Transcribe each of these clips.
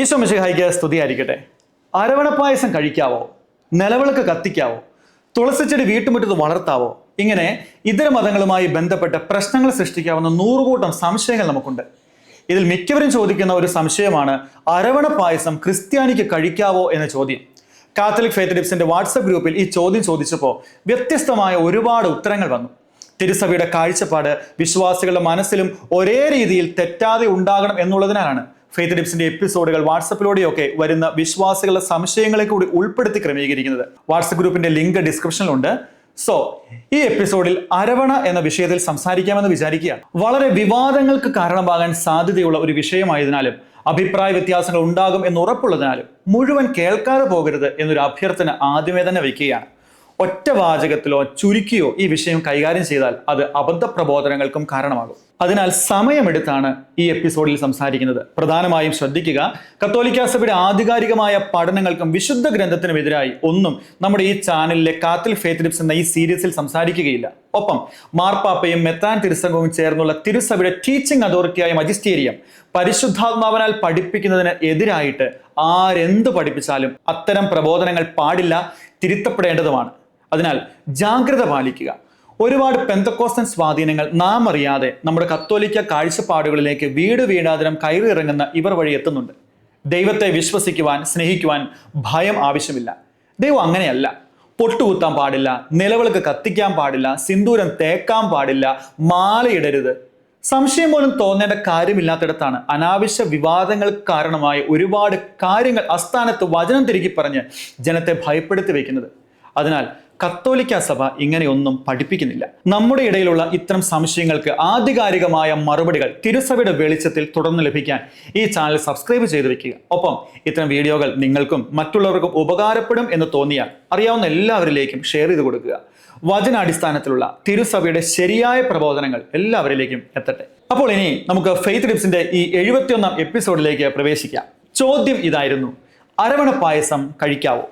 ഈശോ മിശിഹായിക്ക് സ്തുതിയായിരിക്കട്ടെ. അരവണപ്പായസം കഴിക്കാവോ? നിലവിളക്ക് കത്തിക്കാവോ? തുളസിച്ചെടി വീട്ടുമുറ്റത്ത് വളർത്താവോ? ഇങ്ങനെ ഇതര മതങ്ങളുമായി ബന്ധപ്പെട്ട പ്രശ്നങ്ങൾ സൃഷ്ടിക്കാവുന്ന നൂറുകൂട്ടം സംശയങ്ങൾ നമുക്കുണ്ട്. ഇതിൽ മിക്കവരും ചോദിക്കുന്ന ഒരു സംശയമാണ് അരവണ പായസം ക്രിസ്ത്യാനിക്ക് കഴിക്കാവോ എന്ന ചോദ്യം. കാത്തലിക് ഫെയ്ത്ത് ടിപ്സിന്റെ വാട്സപ്പ് ഗ്രൂപ്പിൽ ഈ ചോദ്യം ചോദിച്ചപ്പോൾ വ്യത്യസ്തമായ ഒരുപാട് ഉത്തരങ്ങൾ വന്നു. തിരുസഭയുടെ കാഴ്ചപ്പാട് വിശ്വാസികളുടെ മനസ്സിലും ഒരേ രീതിയിൽ തെറ്റാതെ ഉണ്ടാകണം എന്നുള്ളതിനാലാണ് ഫെയ്ത്ത് ടിപ്സിന്റെ എപ്പിസോഡുകൾ വാട്സപ്പിലൂടെയൊക്കെ വരുന്ന വിശ്വാസികളുടെ സംശയങ്ങളെ കൂടി ഉൾപ്പെടുത്തി ക്രമീകരിക്കുന്നത്. വാട്സപ്പ് ഗ്രൂപ്പിന്റെ ലിങ്ക് ഡിസ്ക്രിപ്ഷനിലുണ്ട്. സോ ഈ എപ്പിസോഡിൽ അരവണ എന്ന വിഷയത്തിൽ സംസാരിക്കാമെന്ന് വിചാരിക്കുകയാണ് വളരെ വിവാദങ്ങൾക്ക് കാരണമാകാൻ സാധ്യതയുള്ള ഒരു വിഷയമായതിനാലും അഭിപ്രായ വ്യത്യാസങ്ങൾ ഉണ്ടാകും എന്ന് ഉറപ്പുള്ളതിനാലും മുഴുവൻ കേൾക്കാതെ പോകരുത് എന്നൊരു അഭ്യർത്ഥന ആദ്യമേ തന്നെ വയ്ക്കുകയാണ്. ഒറ്റ വാചകത്തിലോ ചുരുക്കിയോ ഈ വിഷയം കൈകാര്യം ചെയ്താൽ അത് അബദ്ധ പ്രബോധനങ്ങൾക്കും കാരണമാകും. അതിനാൽ സമയമെടുത്താണ് ഈ എപ്പിസോഡിൽ സംസാരിക്കുന്നത്. പ്രധാനമായും ശ്രദ്ധിക്കുക കത്തോലിക്ക സഭയുടെ ആധികാരികമായ പഠനങ്ങൾക്കും വിശുദ്ധ ഗ്രന്ഥത്തിനും എതിരായി ഒന്നും നമ്മുടെ ഈ ചാനലിലെ കാത്തിൽ ഫേത്രിപ്സ് എന്ന ഈ സീരീസിൽ സംസാരിക്കുകയില്ല. ഒപ്പം മാർപ്പാപ്പയും മെത്രാൻ തിരുസംഘവും ചേർന്നുള്ള തിരുസഭയുടെ ടീച്ചിങ് അതോറിറ്റിയായ മജിസ്റ്റേരിയം പരിശുദ്ധാത്മാവനാൽ പഠിപ്പിക്കുന്നതിന് എതിരായിട്ട് ആരെന്ത് പഠിപ്പിച്ചാലും അത്തരം പ്രബോധനങ്ങൾ പാടില്ല തിരുത്തപ്പെടേണ്ടതുമാണ്. അതിനാൽ ജാഗ്രത പാലിക്കുക. ഒരുപാട് പെന്തക്കോസ്റ്റൻ സ്വാധീനങ്ങൾ നാം അറിയാതെ നമ്മുടെ കത്തോലിക്ക കാഴ്ചപ്പാടുകളിലേക്ക് വീട് വീടാതിരം കയറി ഇറങ്ങുന്ന ഇവർ വഴി എത്തുന്നുണ്ട്. ദൈവത്തെ വിശ്വസിക്കുവാൻ സ്നേഹിക്കുവാൻ ഭയം ആവശ്യമില്ല. ദൈവം അങ്ങനെയല്ല. പൊട്ടുകുത്താൻ പാടില്ല നിലവിളക്ക് കത്തിക്കാൻ പാടില്ല സിന്ദൂരം തേക്കാൻ പാടില്ല മാലയിടരുത്. സംശയം പോലും തോന്നേണ്ട കാര്യമില്ലാത്തിടത്താണ് അനാവശ്യ വിവാദങ്ങൾ കാരണമായ ഒരുപാട് കാര്യങ്ങൾ അസ്ഥാനത്ത് വചനം തിരുകി പറഞ്ഞ് ജനത്തെ ഭയപ്പെടുത്തി വയ്ക്കുന്നത്. അതിനാൽ കത്തോലിക്ക സഭ ഇങ്ങനെയൊന്നും പഠിപ്പിക്കുന്നില്ല. നമ്മുടെ ഇടയിലുള്ള ഇത്തരം സംശയങ്ങൾക്ക് ആധികാരികമായ മറുപടികൾ തിരുസഭയുടെ വെളിച്ചത്തിൽ തുടർന്ന് ലഭിക്കാൻ ഈ ചാനൽ സബ്സ്ക്രൈബ് ചെയ്തു വെക്കുക. ഒപ്പം ഇത്തരം വീഡിയോകൾ നിങ്ങൾക്കും മറ്റുള്ളവർക്കും ഉപകാരപ്പെടും എന്ന് തോന്നിയാൽ അറിയാവുന്ന എല്ലാവരിലേക്കും ഷെയർ ചെയ്ത് കൊടുക്കുക. വചനാടിസ്ഥാനത്തിലുള്ള തിരുസഭയുടെ ശരിയായ പ്രബോധനങ്ങൾ എല്ലാവരിലേക്കും എത്തട്ടെ. അപ്പോൾ ഇനി നമുക്ക് ഫെയ്ത്ത് ടിപ്സിന്റെ ഈ എഴുപത്തിയൊന്നാം എപ്പിസോഡിലേക്ക് പ്രവേശിക്കാം. ചോദ്യം ഇതായിരുന്നു. അരവണ പായസം കഴിക്കാവോ?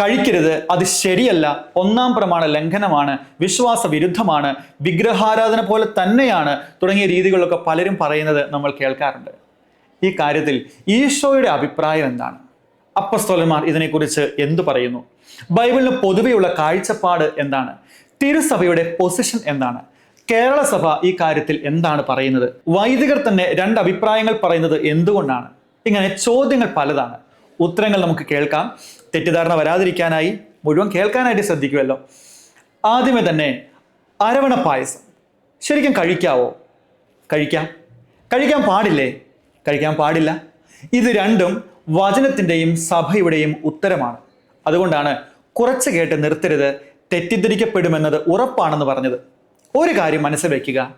കഴിക്കരുത് അത് ശരിയല്ല. ഒന്നാം പ്രമാണ ലംഘനമാണ് വിശ്വാസ വിരുദ്ധമാണ് വിഗ്രഹാരാധന പോലെ തന്നെയാണ് തുടങ്ങിയ രീതികളൊക്കെ പലരും പറയുന്നത് നമ്മൾ കേൾക്കാറുണ്ട്. ഈ കാര്യത്തിൽ ഈശോയുടെ അഭിപ്രായം എന്താണ്? അപ്പസ്തോലന്മാർ ഇതിനെക്കുറിച്ച് എന്തു പറയുന്നു? ബൈബിളിന് പൊതുവെയുള്ള കാഴ്ചപ്പാട് എന്താണ്? തിരുസഭയുടെ പൊസിഷൻ എന്താണ്? കേരള സഭ ഈ കാര്യത്തിൽ എന്താണ് പറയുന്നത്? വൈദികർ തന്നെ രണ്ട് അഭിപ്രായങ്ങൾ പറയുന്നത് എന്തുകൊണ്ടാണ്? ഇങ്ങനെ ചോദ്യങ്ങൾ പലതാണ്. ഉത്തരങ്ങൾ നമുക്ക് കേൾക്കാം. തെറ്റിദ്ധാരണ വരാതിരിക്കാനായി മുഴുവൻ കേൾക്കാനായിട്ട് ശ്രദ്ധിക്കുമല്ലോ ആദ്യമേ തന്നെ അരവണ പായസം. ശരിക്കും കഴിക്കാവോ? കഴിക്കാം. കഴിക്കാൻ പാടില്ലേ? കഴിക്കാൻ പാടില്ല. ഇത് രണ്ടും വചനത്തിന്റെയും സഭയുടെയും ഉത്തരമാണ്. അതുകൊണ്ടാണ് കുറച്ച് കേട്ട് നിർത്തരുത് തെറ്റിദ്ധരിക്കപ്പെടുമെന്നത് ഉറപ്പാണെന്ന് പറഞ്ഞത്. ഒരു കാര്യം മനസ്സിൽ വയ്ക്കുക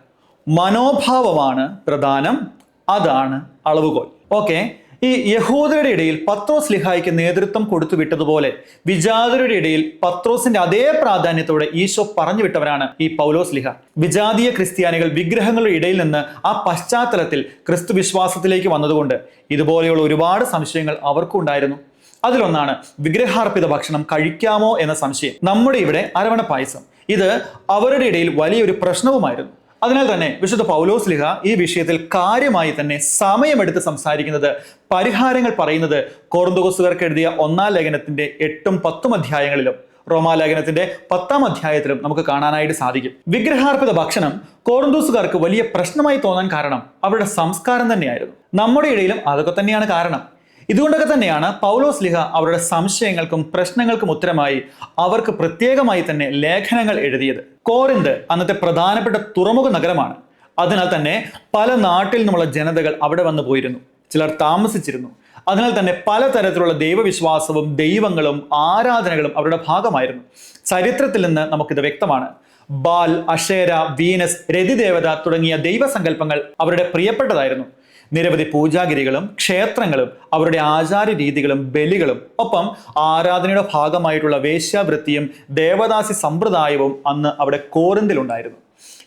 മനോഭാവമാണ് പ്രധാനം. അതാണ് അളവുകോൽ. ഓക്കെ? ഈ യഹൂദരുടെ ഇടയിൽ പത്രോസ് ലിഹായിക്ക് നേതൃത്വം കൊടുത്തു വിട്ടതുപോലെ വിജാതരുടെ ഇടയിൽ പത്രോസിന്റെ അതേ പ്രാധാന്യത്തോടെ ഈശോ പറഞ്ഞു വിട്ടവരാണ് ഈ പൗലോസ് ലിഹ. വിജാതീയ ക്രിസ്ത്യാനികൾ വിഗ്രഹങ്ങളുടെ ഇടയിൽ നിന്ന് ആ പശ്ചാത്തലത്തിൽ ക്രിസ്തു വിശ്വാസത്തിലേക്ക് വന്നതുകൊണ്ട് ഇതുപോലെയുള്ള ഒരുപാട് സംശയങ്ങൾ അവർക്കും ഉണ്ടായിരുന്നു. അതിലൊന്നാണ് വിഗ്രഹാർപ്പിത ഭക്ഷണം കഴിക്കാമോ എന്ന സംശയം. നമ്മുടെ ഇവിടെ അരവണ പായസം. ഇത് അവരുടെ ഇടയിൽ വലിയൊരു പ്രശ്നവുമായിരുന്നു. അതിനാൽ തന്നെ വിശുദ്ധ പൗലോസ് ലിഹ ഈ വിഷയത്തിൽ കാര്യമായി തന്നെ സമയമെടുത്ത് സംസാരിക്കുന്നത് പരിഹാരങ്ങൾ പറയുന്നത് കോർന്തോസുകാർക്ക് എഴുതിയ ഒന്നാം ലേഖനത്തിന്റെ എട്ടും പത്തും അധ്യായങ്ങളിലും റോമാലേഖനത്തിന്റെ പത്താം അധ്യായത്തിലും നമുക്ക് കാണാനായിട്ട് സാധിക്കും. വിഗ്രഹാർപ്പിത ഭക്ഷണം കോർന്തൂസുകാർക്ക് വലിയ പ്രശ്നമായി തോന്നാൻ കാരണം അവരുടെ സംസ്കാരം തന്നെയായിരുന്നു. നമ്മുടെ ഇടയിലും അതൊക്കെ തന്നെയാണ് കാരണം. ഇതുകൊണ്ടൊക്കെ തന്നെയാണ് പൗലോസ് ലിഹ അവരുടെ സംശയങ്ങൾക്കും പ്രശ്നങ്ങൾക്കും ഉത്തരമായി അവർക്ക് പ്രത്യേകമായി തന്നെ ലേഖനങ്ങൾ എഴുതിയത്. കോറിന്ത് അന്നത്തെ പ്രധാനപ്പെട്ട തുറമുഖ നഗരമാണ്. അതിനാൽ തന്നെ പല നാട്ടിൽ നിന്നുള്ള ജനതകൾ അവിടെ വന്നു പോയിരുന്നു. ചിലർ താമസിച്ചിരുന്നു. അതിനാൽ തന്നെ പലതരത്തിലുള്ള ദൈവവിശ്വാസവും ദൈവങ്ങളും ആരാധനകളും അവരുടെ ഭാഗമായിരുന്നു. ചരിത്രത്തിൽ നിന്ന് നമുക്കിത് വ്യക്തമാണ്. ബാൽ അഷേര വീനസ് രതിദേവത തുടങ്ങിയ ദൈവസങ്കല്പങ്ങൾ അവരുടെ പ്രിയപ്പെട്ടതായിരുന്നു. നിരവധി പൂജാഗിരികളും ക്ഷേത്രങ്ങളും അവരുടെ ആചാര രീതികളും ബലികളും ഒപ്പം ആരാധനയുടെ ഭാഗമായിട്ടുള്ള വേശ്യാവൃത്തിയും ദേവദാസി സമ്പ്രദായവും അന്ന് അവിടെ കോറിന്തിലുണ്ടായിരുന്നു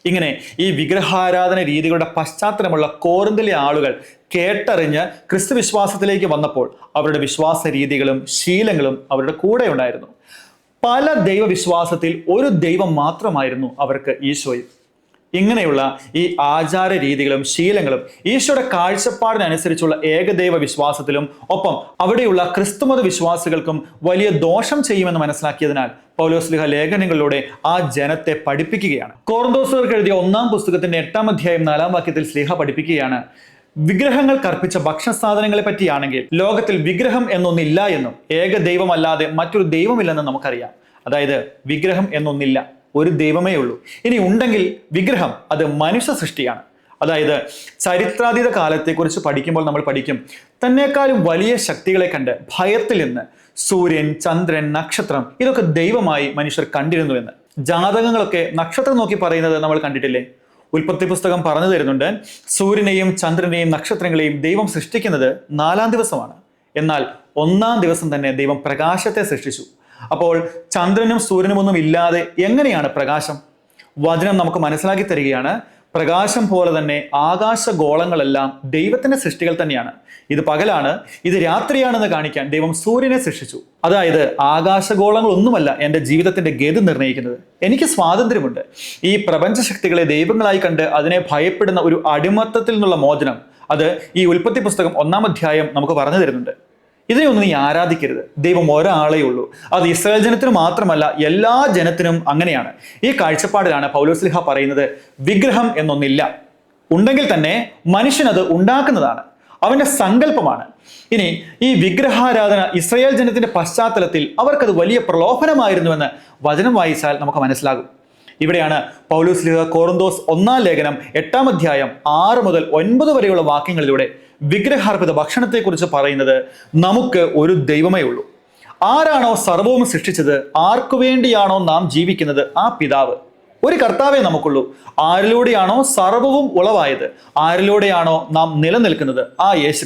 ഇങ്ങനെ ഈ വിഗ്രഹാരാധന രീതികളുടെ പശ്ചാത്തലമുള്ള കോറിന്തിലെ ആളുകൾ കേട്ടറിഞ്ഞ് ക്രിസ്തു വിശ്വാസത്തിലേക്ക് വന്നപ്പോൾ അവരുടെ വിശ്വാസ രീതികളും ശീലങ്ങളും അവരുടെ കൂടെ ഉണ്ടായിരുന്നു. പല ദൈവവിശ്വാസത്തിൽ ഒരു ദൈവം മാത്രമായിരുന്നു അവർക്ക് ഈശോയും. ഇങ്ങനെയുള്ള ഈ ആചാര രീതികളും ശീലങ്ങളും ഈശോയുടെ കാഴ്ചപ്പാടിനനുസരിച്ചുള്ള ഏകദൈവ വിശ്വാസത്തിലും ഒപ്പം അവിടെയുള്ള ക്രിസ്തുമത വിശ്വാസികൾക്കും വലിയ ദോഷം ചെയ്യുമെന്ന് മനസ്സിലാക്കിയതിനാൽ പൗലോസ്ലിഹ ലേഖനങ്ങളിലൂടെ ആ ജനത്തെ പഠിപ്പിക്കുകയാണ്. കോർന്തോസുകർക്ക് എഴുതിയ ഒന്നാം പുസ്തകത്തിന്റെ എട്ടാം അധ്യായം നാലാം വാക്യത്തിൽ സ്ലിഹ പഠിപ്പിക്കുകയാണ് വിഗ്രഹങ്ങൾ കർപ്പിച്ച ഭക്ഷണ സാധനങ്ങളെ പറ്റിയാണെങ്കിൽ ലോകത്തിൽ വിഗ്രഹം എന്നൊന്നില്ല എന്നും ഏക ദൈവമല്ലാതെ മറ്റൊരു ദൈവമില്ലെന്നും നമുക്കറിയാം. അതായത് വിഗ്രഹം എന്നൊന്നില്ല. ഒരു ദൈവമേ ഉള്ളൂ. ഇനി ഉണ്ടെങ്കിൽ വിഗ്രഹം അത് മനുഷ്യ സൃഷ്ടിയാണ്. അതായത് ചരിത്രാതീത കാലത്തെക്കുറിച്ച് പഠിക്കുമ്പോൾ നമ്മൾ പഠിക്കും തന്നെക്കാളും വലിയ ശക്തികളെ കണ്ട് ഭയത്തിൽ നിന്ന് സൂര്യൻ ചന്ദ്രൻ നക്ഷത്രം ഇതൊക്കെ ദൈവമായി മനുഷ്യർ കണ്ടിരുന്നു എന്ന്. ജാതകങ്ങളൊക്കെ നക്ഷത്രം നോക്കി പറയുന്നത് നമ്മൾ കണ്ടിട്ടില്ലേ? ഉൽപ്പത്തി പുസ്തകം പറഞ്ഞു തരുന്നുണ്ട് സൂര്യനെയും ചന്ദ്രനെയും നക്ഷത്രങ്ങളെയും ദൈവം സൃഷ്ടിക്കുന്നത് നാലാം ദിവസമാണ്. എന്നാൽ ഒന്നാം ദിവസം തന്നെ ദൈവം പ്രകാശത്തെ സൃഷ്ടിച്ചു. അപ്പോൾ ചന്ദ്രനും സൂര്യനും ഒന്നും ഇല്ലാതെ എങ്ങനെയാണ് പ്രകാശം? വചനം നമുക്ക് മനസ്സിലാക്കി തരികയാണ്. പ്രകാശം പോലെ തന്നെ ആകാശഗോളങ്ങളെല്ലാം ദൈവത്തിന്റെ സൃഷ്ടികൾ തന്നെയാണ്. ഇത് പകലാണ് ഇത് രാത്രിയാണെന്ന് കാണിക്കാൻ ദൈവം സൂര്യനെ സൃഷ്ടിച്ചു. അതായത് ആകാശഗോളങ്ങൾ ഒന്നുമല്ല എന്റെ ജീവിതത്തിന്റെ ഗതി നിർണയിക്കുന്നത്. എനിക്ക് സ്വാതന്ത്ര്യമുണ്ട്. ഈ പ്രപഞ്ച ശക്തികളെ ദൈവങ്ങളായി കണ്ട് അതിനെ ഭയപ്പെടുന്ന ഒരു അടിമത്തത്തിൽ നിന്നുള്ള മോചനം. അത് ഈ ഉൽപ്പത്തി പുസ്തകം ഒന്നാം അധ്യായം നമുക്ക് പറഞ്ഞു തരുന്നുണ്ട്. ഇതിനെയൊന്നും നീ ആരാധിക്കരുത്. ദൈവം ഒരാളേ ഉള്ളൂ. അത് ഇസ്രായേൽ ജനത്തിന് മാത്രമല്ല എല്ലാ ജനത്തിനും അങ്ങനെയാണ്. ഈ കാഴ്ചപ്പാടിലാണ് പൗലോസ്ലിഹ പറയുന്നത് വിഗ്രഹം എന്നൊന്നില്ല. ഉണ്ടെങ്കിൽ തന്നെ മനുഷ്യൻ അത് ഉണ്ടാക്കുന്നതാണ്. അവന്റെ സങ്കല്പമാണ്. ഇനി ഈ വിഗ്രഹാരാധന ഇസ്രായേൽ ജനത്തിന്റെ പശ്ചാത്തലത്തിൽ അവർക്കത് വലിയ പ്രലോഭനമായിരുന്നുവെന്ന് വചനം വായിച്ചാൽ നമുക്ക് മനസ്സിലാകും. ഇവിടെയാണ് പൗലോസ്ലിഹ കോറന്തോസ് ഒന്നാം ലേഖനം എട്ടാം അധ്യായം ആറ് മുതൽ ഒൻപത് വരെയുള്ള വാക്യങ്ങളിലൂടെ വിഗ്രഹാർപ്പിത ഭക്ഷണത്തെക്കുറിച്ച് പറയുന്നത് നമുക്ക് ഒരു ദൈവമേ ഉള്ളൂ. ആരാണോ സർവവും സൃഷ്ടിച്ചത് ആർക്കു വേണ്ടിയാണോ നാം ജീവിക്കുന്നത് ആ പിതാവ്? ഒരു കർത്താവേ നമുക്കുള്ളൂ. ആരിലൂടെയാണോ സർവവും ഉളവായത് ആരിലൂടെയാണോ നാം നിലനിൽക്കുന്നത്? ആ യേശു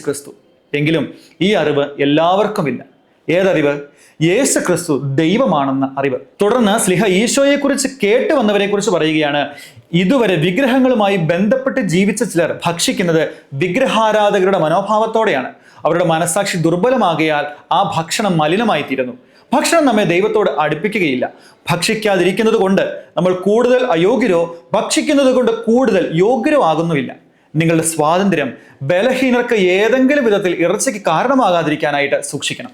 എങ്കിലും ഈ അറിവ് എല്ലാവർക്കുമില്ല. ഏതറിവ്? യേശു ക്രിസ്തു ദൈവമാണെന്ന അറിവ്. തുടർന്ന് സ്ലിഹ ഈശോയെക്കുറിച്ച് കേട്ട് വന്നവരെ കുറിച്ച് പറയുകയാണ് ഇതുവരെ വിഗ്രഹങ്ങളുമായി ബന്ധപ്പെട്ട് ജീവിച്ച ചിലർ ഭക്ഷിക്കുന്നത് വിഗ്രഹാരാധകരുടെ മനോഭാവത്തോടെയാണ്. അവരുടെ മനസാക്ഷി ദുർബലമാകിയാൽ ആ ഭക്ഷണം മലിനമായി തീരുന്നു ഭക്ഷണം നമ്മെ ദൈവത്തോട് അടുപ്പിക്കുകയില്ല. ഭക്ഷിക്കാതിരിക്കുന്നത് കൊണ്ട് നമ്മൾ കൂടുതൽ അയോഗ്യരോ ഭക്ഷിക്കുന്നത് കൊണ്ട് കൂടുതൽ യോഗ്യരോ ആകുന്നുമില്ല. നിങ്ങളുടെ സ്വാതന്ത്ര്യം ബലഹീനർക്ക് ഏതെങ്കിലും വിധത്തിൽ ഇറച്ചയ്ക്ക് കാരണമാകാതിരിക്കാനായിട്ട് സൂക്ഷിക്കണം.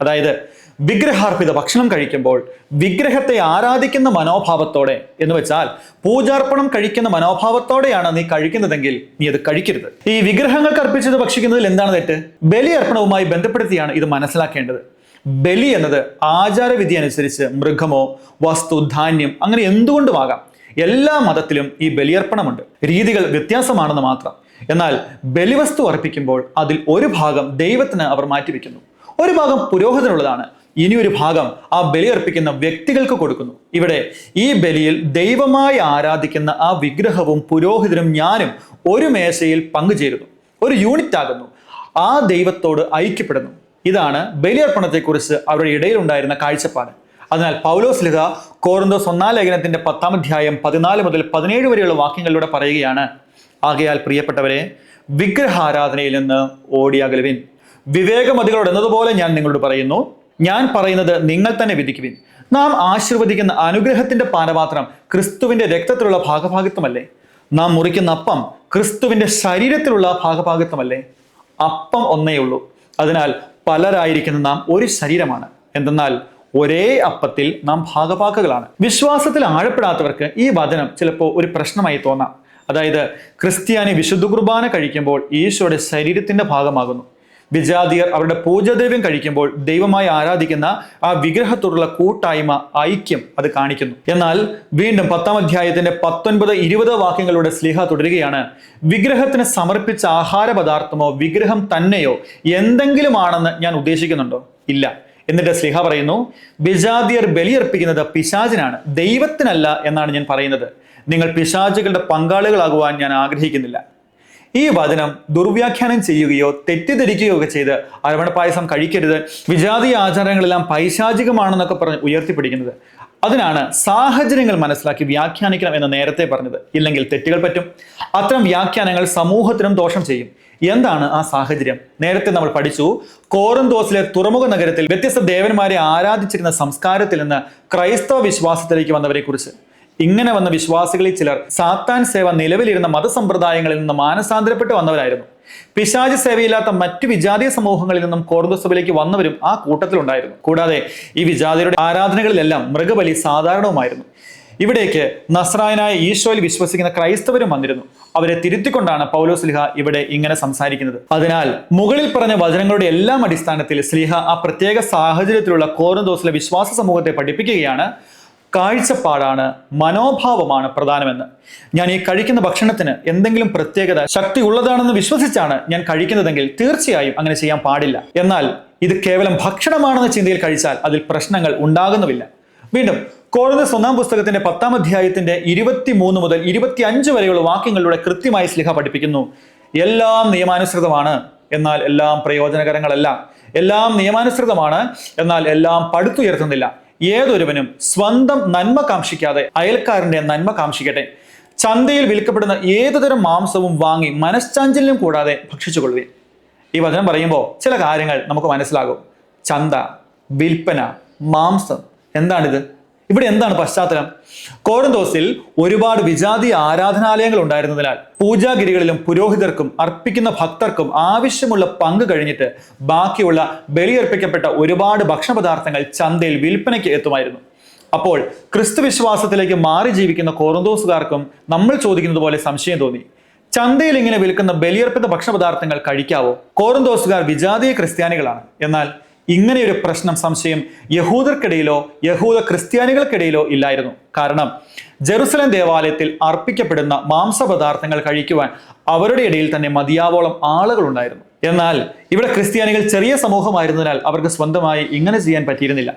അതായത് വിഗ്രഹാർപ്പിത ഭക്ഷണം കഴിക്കുമ്പോൾ വിഗ്രഹത്തെ ആരാധിക്കുന്ന മനോഭാവത്തോടെ എന്ന് വെച്ചാൽ പൂജാർപ്പണം കഴിക്കുന്ന മനോഭാവത്തോടെയാണ് നീ കഴിക്കുന്നതെങ്കിൽ നീ അത് കഴിക്കരുത്. ഈ വിഗ്രഹങ്ങൾക്ക് അർപ്പിച്ചത് ഭക്ഷിക്കുന്നതിൽ എന്താണ് തെറ്റ്? ബലിയർപ്പണവുമായി ബന്ധപ്പെടുത്തിയാണ് ഇത് മനസ്സിലാക്കേണ്ടത്. ബലി എന്നത് ആചാരവിധി അനുസരിച്ച് മൃഗമോ വസ്തു ധാന്യം അങ്ങനെ എന്തുകൊണ്ടുമാകാം? എല്ലാ മതത്തിലും ഈ ബലിയർപ്പണമുണ്ട് രീതികൾ വ്യത്യാസമാണെന്ന് മാത്രം. എന്നാൽ ബലിവസ്തു അർപ്പിക്കുമ്പോൾ അതിൽ ഒരു ഭാഗം ദൈവത്തിന് അവർ മാറ്റിവെക്കുന്നു. ഒരു ഭാഗം പുരോഹിതനുള്ളതാണ്. ഇനി ഒരു ഭാഗം ആ ബലി അർപ്പിക്കുന്ന വ്യക്തികൾക്ക് കൊടുക്കുന്നു. ഇവിടെ ഈ ബലിയിൽ ദൈവമായി ആരാധിക്കുന്ന ആ വിഗ്രഹവും പുരോഹിതനും ഞാനും ഒരു മേശയിൽ പങ്കുചേരുന്നു ഒരു യൂണിറ്റ് ആകുന്നു. ആ ദൈവത്തോട് ഐക്യപ്പെടുന്നു. ഇതാണ് ബലിയർപ്പണത്തെക്കുറിച്ച് അവരുടെ ഇടയിൽ ഉണ്ടായിരുന്ന കാഴ്ചപ്പാട്. അതിനാൽ പൗലോസ് ലിഹ കോറിന്തോസ് ഒന്നാം ലേഖനത്തിന്റെ പത്താം അധ്യായം പതിനാല് മുതൽ പതിനേഴ് വരെയുള്ള വാക്യങ്ങളിലൂടെ പറയുകയാണ് ആകയാൽ പ്രിയപ്പെട്ടവരെ വിഗ്രഹാരാധനയിൽ നിന്ന് ഓടിയകലുവിൻ വിവേകമതികളോട് എന്നതുപോലെ ഞാൻ നിങ്ങളോട് പറയുന്നു ഞാൻ പറയുന്നത് നിങ്ങൾ തന്നെ വിധിക്കുവിൻ. നാം ആശീർവദിക്കുന്ന അനുഗ്രഹത്തിന്റെ പാനപാത്രം ക്രിസ്തുവിന്റെ രക്തത്തിലുള്ള ഭാഗഭാഗിത്വമല്ലേ? നാം മുറിക്കുന്ന അപ്പം ക്രിസ്തുവിന്റെ ശരീരത്തിലുള്ള ഭാഗഭാഗിത്വമല്ലേ? അപ്പം ഒന്നേ ഉള്ളൂ. അതിനാൽ പലരായിരിക്കുന്ന നാം ഒരു ശരീരമാണ്. എന്തെന്നാൽ ഒരേ അപ്പത്തിൽ നാം ഭാഗഭാക്കുകളാണ് വിശ്വാസത്തിൽ ആഴപ്പെടാത്തവർക്ക് ഈ വചനം ചിലപ്പോൾ ഒരു പ്രശ്നമായി തോന്നാം. അതായത് ക്രിസ്ത്യാനി വിശുദ്ധ കുർബാന കഴിക്കുമ്പോൾ ഈശോയുടെ ശരീരത്തിന്റെ ഭാഗമാകുന്നു. വിജാതിയർ അവരുടെ പൂജാദ്രവ്യം കഴിക്കുമ്പോൾ ദൈവമായി ആരാധിക്കുന്ന ആ വിഗ്രഹത്തോടുള്ള കൂട്ടായ്മ ഐക്യം അത് കാണിക്കുന്നു. എന്നാൽ വീണ്ടും പത്താം അധ്യായത്തിന്റെ പത്തൊൻപത് ഇരുപത് വാക്യങ്ങളുടെ സ്ലിഹ തുടരുകയാണ്. വിഗ്രഹത്തിന് സമർപ്പിച്ച ആഹാര പദാർത്ഥമോ വിഗ്രഹം തന്നെയോ എന്തെങ്കിലും ആണെന്ന് ഞാൻ ഉദ്ദേശിക്കുന്നുണ്ടോ? ഇല്ല. എന്നിട്ട് സ്ലിഹ പറയുന്നു ബിജാദിയർ ബലിയർപ്പിക്കുന്നത് പിശാചിനാണ് ദൈവത്തിനല്ല എന്നാണ് ഞാൻ പറയുന്നത്. നിങ്ങൾ പിശാചുകളുടെ പങ്കാളികളാകുവാൻ ഞാൻ ആഗ്രഹിക്കുന്നില്ല. ഈ വചനം ദുർവ്യാഖ്യാനം ചെയ്യുകയോ തെറ്റിദ്ധരിക്കുകയോ ഒക്കെ ചെയ്ത് അരവണ പായസം കഴിക്കരുത്. വിജാതീയ ആചാരങ്ങളെല്ലാം പൈശാചികമാണെന്നൊക്കെ പറഞ്ഞ് ഉയർത്തിപ്പിടിക്കുന്നത്. അതിനാണ് സാഹചര്യങ്ങൾ മനസ്സിലാക്കി വ്യാഖ്യാനിക്കണം എന്ന് നേരത്തെ പറഞ്ഞത്. ഇല്ലെങ്കിൽ തെറ്റുകൾ പറ്റും. അത്തരം വ്യാഖ്യാനങ്ങൾ സമൂഹത്തിനും ദോഷം ചെയ്യും. എന്താണ് ആ സാഹചര്യം? നേരത്തെ നമ്മൾ പഠിച്ചു. കോറന്തോസിലെ തുറമുഖ നഗരത്തിൽ വ്യത്യസ്ത ദേവന്മാരെ ആരാധിച്ചിരുന്ന സംസ്കാരത്തിൽ നിന്ന് ക്രൈസ്തവ വിശ്വാസത്തിലേക്ക് വന്നവരെ കുറിച്ച് ഇങ്ങനെ വന്ന വിശ്വാസികളിൽ ചിലർ സാത്താൻ സേവ നിലവിലിരുന്ന മതസമ്പ്രദായങ്ങളിൽ നിന്ന് മാനസാന്തരപ്പെട്ട് വന്നവരായിരുന്നു. പിശാചി സേവയില്ലാത്ത മറ്റു വിജാതീയ സമൂഹങ്ങളിൽ നിന്നും കോർദോസഭയിലേക്ക് വന്നവരും ആ കൂട്ടത്തിലുണ്ടായിരുന്നു. കൂടാതെ ഈ വിജാതിയുടെ ആരാധനകളിലെല്ലാം മൃഗബലി സാധാരണവുമായിരുന്നു. ഇവിടേക്ക് നസ്രായനായ ഈശോയിൽ വിശ്വസിക്കുന്ന ക്രൈസ്തവരും വന്നിരുന്നു. അവരെ തിരുത്തിക്കൊണ്ടാണ് പൗലോസ് സ്ലിഹ ഇവിടെ ഇങ്ങനെ സംസാരിക്കുന്നത്. അതിനാൽ മുകളിൽ പറഞ്ഞ വചനങ്ങളുടെ എല്ലാം അടിസ്ഥാനത്തിൽ സ്ലിഹ ആ പ്രത്യേക സാഹചര്യത്തിലുള്ള കോരന്തോസിലെ വിശ്വാസ സമൂഹത്തെ പഠിപ്പിക്കുകയാണ്. കാഴ്ചപ്പാടാണ് മനോഭാവമാണ് പ്രധാനമെന്ന്. ഞാൻ ഈ കഴിക്കുന്ന ഭക്ഷണത്തിന് എന്തെങ്കിലും പ്രത്യേകത ശക്തി ഉള്ളതാണെന്ന് വിശ്വസിച്ചാണ് ഞാൻ കഴിക്കുന്നതെങ്കിൽ തീർച്ചയായും അങ്ങനെ ചെയ്യാൻ പാടില്ല. എന്നാൽ ഇത് കേവലം ഭക്ഷണമാണെന്ന ചിന്തയിൽ കഴിച്ചാൽ അതിൽ പ്രശ്നങ്ങൾ ഉണ്ടാകുന്നുമില്ല. വീണ്ടും കോടതി ഒന്നാം പുസ്തകത്തിന്റെ പത്താം അധ്യായത്തിന്റെ ഇരുപത്തി മൂന്ന് മുതൽ ഇരുപത്തി അഞ്ച് വരെയുള്ള വാക്യങ്ങളിലൂടെ കൃത്യമായി സ്ലിഹ പഠിപ്പിക്കുന്നു. എല്ലാം നിയമാനുസൃതമാണ് എന്നാൽ എല്ലാം പ്രയോജനകരങ്ങളല്ല. എല്ലാം നിയമാനുസൃതമാണ് എന്നാൽ എല്ലാം പടുത്തുയർത്തുന്നില്ല. ഏതൊരുവനും സ്വന്തം നന്മ കാക്ഷിക്കാതെ അയൽക്കാരന്റെ നന്മ കാക്ഷിക്കട്ടെ. ചന്തയിൽ വിൽക്കപ്പെടുന്ന ഏതുതരം മാംസവും വാങ്ങി മനഃശാഞ്ചല്യം കൂടാതെ ഭക്ഷിച്ചുകൊള്ളുവിൻ. ഈ വചനം പറയുമ്പോൾ ചില കാര്യങ്ങൾ നമുക്ക് മനസ്സിലാകും. ചന്ത വിൽപ്പന മാംസം എന്താണിത്? ഇവിടെ എന്താണ് പശ്ചാത്തലം? കോരന്തോസിൽ ഒരുപാട് വിജാതി ആരാധനാലയങ്ങൾ ഉണ്ടായിരുന്നതിനാൽ പൂജാഗിരികളിലും പുരോഹിതർക്കും അർപ്പിക്കുന്ന ഭക്തർക്കും ആവശ്യമുള്ള പങ്ക് കഴിഞ്ഞിട്ട് ബാക്കിയുള്ള ബലിയർപ്പിക്കപ്പെട്ട ഒരുപാട് ഭക്ഷണപദാർത്ഥങ്ങൾ ചന്തയിൽ വിൽപ്പനയ്ക്ക് എത്തുമായിരുന്നു. അപ്പോൾ ക്രിസ്തുവിശ്വാസത്തിലേക്ക് മാറി ജീവിക്കുന്ന കോറന്തോസുകാർക്കും നമ്മൾ ചോദിക്കുന്നത് പോലെ സംശയം തോന്നി. ചന്തയിൽ ഇങ്ങനെ വിൽക്കുന്ന ബലിയർപ്പിത ഭക്ഷണപദാർത്ഥങ്ങൾ കഴിക്കാവോ? കോറന്തോസുകാർ വിജാതീയ ക്രിസ്ത്യാനികളാണ്. എന്നാൽ ഇങ്ങനെയൊരു പ്രശ്നം സംശയം യഹൂദർക്കിടയിലോ യഹൂദ ക്രിസ്ത്യാനികൾക്കിടയിലോ ഇല്ലായിരുന്നു. കാരണം ജെറുസലേം ദേവാലയത്തിൽ അർപ്പിക്കപ്പെടുന്ന മാംസപദാർത്ഥങ്ങൾ കഴിക്കുവാൻ അവരുടെ ഇടയിൽ തന്നെ മതിയാവോളം ആളുകളുണ്ടായിരുന്നു. എന്നാൽ ഇവിടെ ക്രിസ്ത്യാനികൾ ചെറിയ സമൂഹമായിരുന്നതിനാൽ അവർക്ക് സ്വന്തമായി ഇങ്ങനെ ചെയ്യാൻ പറ്റിയിരുന്നില്ല.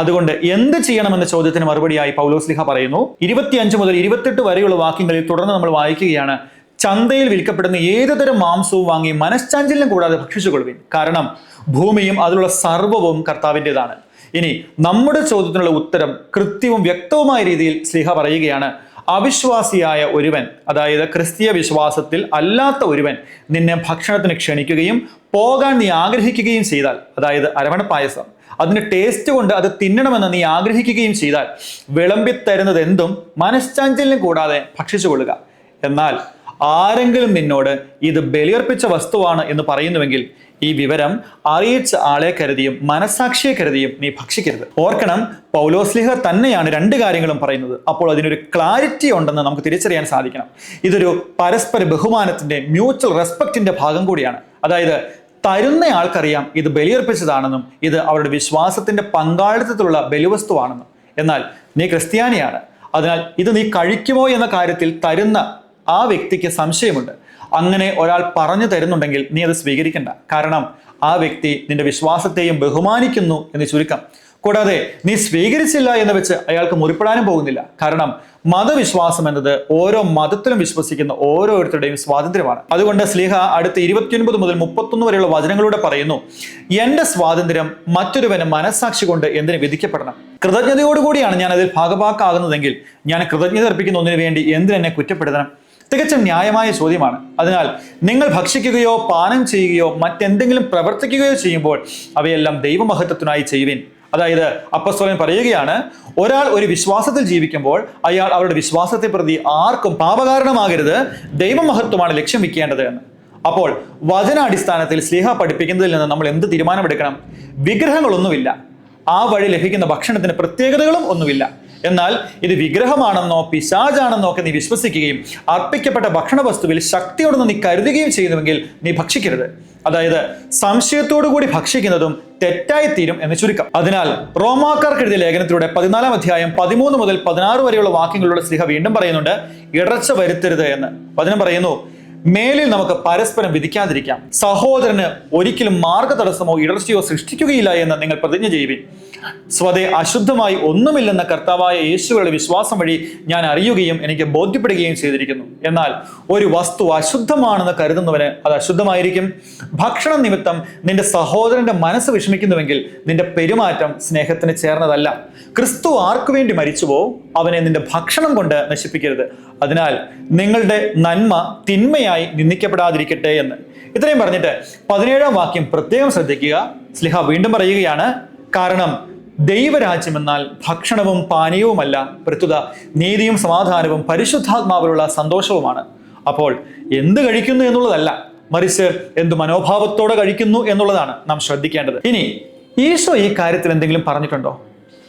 അതുകൊണ്ട് എന്ത് ചെയ്യണമെന്ന ചോദ്യത്തിന് മറുപടിയായി പൗലോസ്ലിഹ പറയുന്നു ഇരുപത്തിയഞ്ച് മുതൽ ഇരുപത്തെട്ട് വരെയുള്ള വാക്യങ്ങളിൽ തുടർന്ന് നമ്മൾ വായിക്കുകയാണ് ചന്തയിൽ വിൽക്കപ്പെടുന്ന ഏതുതരം മാംസവും വാങ്ങി മനഃശാഞ്ചല്യം കൂടാതെ ഭക്ഷിച്ചുകൊള്ളുവിൻ. കാരണം ഭൂമിയും അതിലുള്ള സർവവും കർത്താവിന്റെതാണ്. ഇനി നമ്മുടെ ചോദ്യത്തിനുള്ള ഉത്തരം കൃത്യവും വ്യക്തവുമായ രീതിയിൽ സ്ലിഹ പറയുകയാണ്. അവിശ്വാസിയായ ഒരുവൻ അതായത് ക്രിസ്തീയ വിശ്വാസത്തിൽ അല്ലാത്ത ഒരുവൻ നിന്നെ ഭക്ഷണത്തിന് ക്ഷണിക്കുകയും പോകാൻ നീ ആഗ്രഹിക്കുകയും ചെയ്താൽ അതായത് അരവണ പായസം അതിന് ടേസ്റ്റ് കൊണ്ട് അത് തിന്നണമെന്ന് നീ ആഗ്രഹിക്കുകയും ചെയ്താൽ വിളമ്പിത്തരുന്നത് എന്തും മനഃശാഞ്ചല്യം കൂടാതെ ഭക്ഷിച്ചു കൊള്ളുക എന്നാൽ ആരെങ്കിലും നിന്നോട് ഇത് ബലിയർപ്പിച്ച വസ്തുവാണ് എന്ന് പറയുന്നുവെങ്കിൽ ഈ വിവരം അറിയിച്ച ആളെ കരുതിയും മനസാക്ഷിയെ കരുതിയും നീ ഭക്ഷിക്കരുത്. ഓർക്കണം പൗലോസ്ലിഹ തന്നെയാണ് രണ്ട് കാര്യങ്ങളും പറയുന്നത്. അപ്പോൾ അതിനൊരു ക്ലാരിറ്റി ഉണ്ടെന്ന് നമുക്ക് തിരിച്ചറിയാൻ സാധിക്കണം. ഇതൊരു പരസ്പര ബഹുമാനത്തിന്റെ മ്യൂച്വൽ റെസ്പെക്റ്റിന്റെ ഭാഗം കൂടിയാണ്. അതായത് തരുന്ന ആൾക്കറിയാം ഇത് ബലിയർപ്പിച്ചതാണെന്നും ഇത് അവരുടെ വിശ്വാസത്തിന്റെ പങ്കാളിത്തത്തിലുള്ള ബലിവസ്തുവാണെന്നും. എന്നാൽ നീ ക്രിസ്ത്യാനിയാണ്. അതിനാൽ ഇത് നീ കഴിക്കുമോ എന്ന കാര്യത്തിൽ തരുന്ന ആ വ്യക്തിക്ക് സംശയമുണ്ട്. അങ്ങനെ ഒരാൾ പറഞ്ഞു തരുന്നുണ്ടെങ്കിൽ നീ അത് സ്വീകരിക്കണ്ട. കാരണം ആ വ്യക്തി നിന്റെ വിശ്വാസത്തെയും ബഹുമാനിക്കുന്നു എന്ന് ചുരുക്കം. കൂടാതെ നീ സ്വീകരിച്ചില്ല എന്ന് വെച്ച് അയാൾക്ക് മുറിപ്പെടാനും പോകുന്നില്ല. കാരണം മതവിശ്വാസം എന്നത് ഓരോ മതത്തിലും വിശ്വസിക്കുന്ന ഓരോരുത്തരുടെയും സ്വാതന്ത്ര്യമാണ്. അതുകൊണ്ട് സ്ലീഹ അടുത്ത ഇരുപത്തിയൊൻപത് മുതൽ മുപ്പത്തൊന്ന് വരെയുള്ള വചനങ്ങളിലൂടെ പറയുന്നു എന്റെ സ്വാതന്ത്ര്യം മറ്റൊരുവന് മനസ്സാക്ഷി കൊണ്ട് എന്തിന് വിധിക്കപ്പെടണം? കൃതജ്ഞതയോടുകൂടിയാണ് ഞാൻ അതിൽ ഭാഗഭാക്കാകുന്നതെങ്കിൽ ഞാൻ കൃതജ്ഞത അർപ്പിക്കുന്ന ഒന്നിനു വേണ്ടി എന്തിനെന്നെ കുറ്റപ്പെടുത്തണം? തികച്ചും ന്യായമായ ചോദ്യമാണ്. അതിനാൽ നിങ്ങൾ ഭക്ഷിക്കുകയോ പാനം ചെയ്യുകയോ മറ്റെന്തെങ്കിലും പ്രവർത്തിക്കുകയോ ചെയ്യുമ്പോൾ അവയെല്ലാം ദൈവമഹത്വത്തിനായി ചെയ്യുവിൻ. അതായത് അപ്പസ്വലൻ പറയുകയാണ് ഒരാൾ ഒരു വിശ്വാസത്തിൽ ജീവിക്കുമ്പോൾ അയാൾ അവരുടെ വിശ്വാസത്തെ പ്രതി ആർക്കും പാപകാരണമാകരുത് ദൈവമഹത്വമാണ് ലക്ഷ്യം വെക്കേണ്ടത് എന്ന്. അപ്പോൾ വചനാടിസ്ഥാനത്തിൽ സ്നേഹ പഠിപ്പിക്കുന്നതിൽ നിന്ന് നമ്മൾ എന്ത് തീരുമാനമെടുക്കണം? വിഗ്രഹങ്ങളൊന്നുമില്ല. ആ വഴി ലഭിക്കുന്ന ഭക്ഷണത്തിന് പ്രത്യേകതകളും ഒന്നുമില്ല. എന്നാൽ ഇത് വിഗ്രഹമാണെന്നോ പിശാചാണെന്നോ ഒക്കെ നീ വിശ്വസിക്കുകയും അർപ്പിക്കപ്പെട്ട ഭക്ഷണ വസ്തുവിൽ ശക്തിയോടൊന്ന് നീ കരുതുകയും ചെയ്യുന്നുവെങ്കിൽ നീ ഭക്ഷിക്കരുത്. അതായത് സംശയത്തോടു കൂടി ഭക്ഷിക്കുന്നതും തെറ്റായി തീരും എന്ന് ചുരുക്കം. അതിനാൽ റോമാക്കാർക്ക് എഴുതിയ ലേഖനത്തിലൂടെ പതിനാലാം അധ്യായം പതിമൂന്ന് മുതൽ പതിനാറ് വരെയുള്ള വാക്യങ്ങളിലൂടെ സ്ലിഹ വീണ്ടും പറയുന്നുണ്ട് ഇടർച്ച വരുത്തരുത് എന്ന്. വചനം പറയുന്നു മേലിൽ നമുക്ക് പരസ്പരം വിധിക്കാതിരിക്കാം. സഹോദരന് ഒരിക്കലും മാർഗ തടസ്സമോ ഇടർച്ചയോ സൃഷ്ടിക്കുകയില്ല എന്ന് നിങ്ങൾ പ്രതിജ്ഞ ചെയ്യുവിൻ. സ്വതേ അശുദ്ധമായി ഒന്നുമില്ലെന്ന കർത്താവായ യേശുവയുടെ വിശ്വാസം വഴി ഞാൻ അറിയുകയും എനിക്ക് ബോധ്യപ്പെടുകയും ചെയ്തിരിക്കുന്നു. എന്നാൽ ഒരു വസ്തു അശുദ്ധമാണെന്ന് കരുതുന്നവന് അത് അശുദ്ധമായിരിക്കും. ഭക്ഷണം നിമിത്തം നിന്റെ സഹോദരന്റെ മനസ്സ് വിഷമിക്കുന്നുവെങ്കിൽ നിന്റെ പെരുമാറ്റം സ്നേഹത്തിന് ചേർന്നതല്ല. ക്രിസ്തു ആർക്കു വേണ്ടി മരിച്ചുവോ? അവനെ നിന്റെ ഭക്ഷണം കൊണ്ട് നശിപ്പിക്കരുത്. അതിനാൽ നിങ്ങളുടെ നന്മ തിന്മയായി നിന്ദിക്കപ്പെടാതിരിക്കട്ടെ എന്ന്. ഇത്രയും പറഞ്ഞിട്ട് പതിനേഴാം വാക്യം പ്രത്യേകം ശ്രദ്ധിക്കുക. സ്ലിഹ വീണ്ടും പറയുകയാണ് കാരണം ദൈവരാജ്യം എന്നാൽ ഭക്ഷണവും പാനീയവുമല്ല പ്രത്യുത നീതിയും സമാധാനവും പരിശുദ്ധാത്മാവിലുള്ള സന്തോഷവുമാണ്. അപ്പോൾ എന്ത് കഴിക്കുന്നു എന്നുള്ളതല്ല മറിച്ച് എന്ത് മനോഭാവത്തോടെ കഴിക്കുന്നു എന്നുള്ളതാണ് നാം ശ്രദ്ധിക്കേണ്ടത്. ഇനി ഈശോ ഈ കാര്യത്തിൽ എന്തെങ്കിലും പറഞ്ഞിട്ടുണ്ടോ?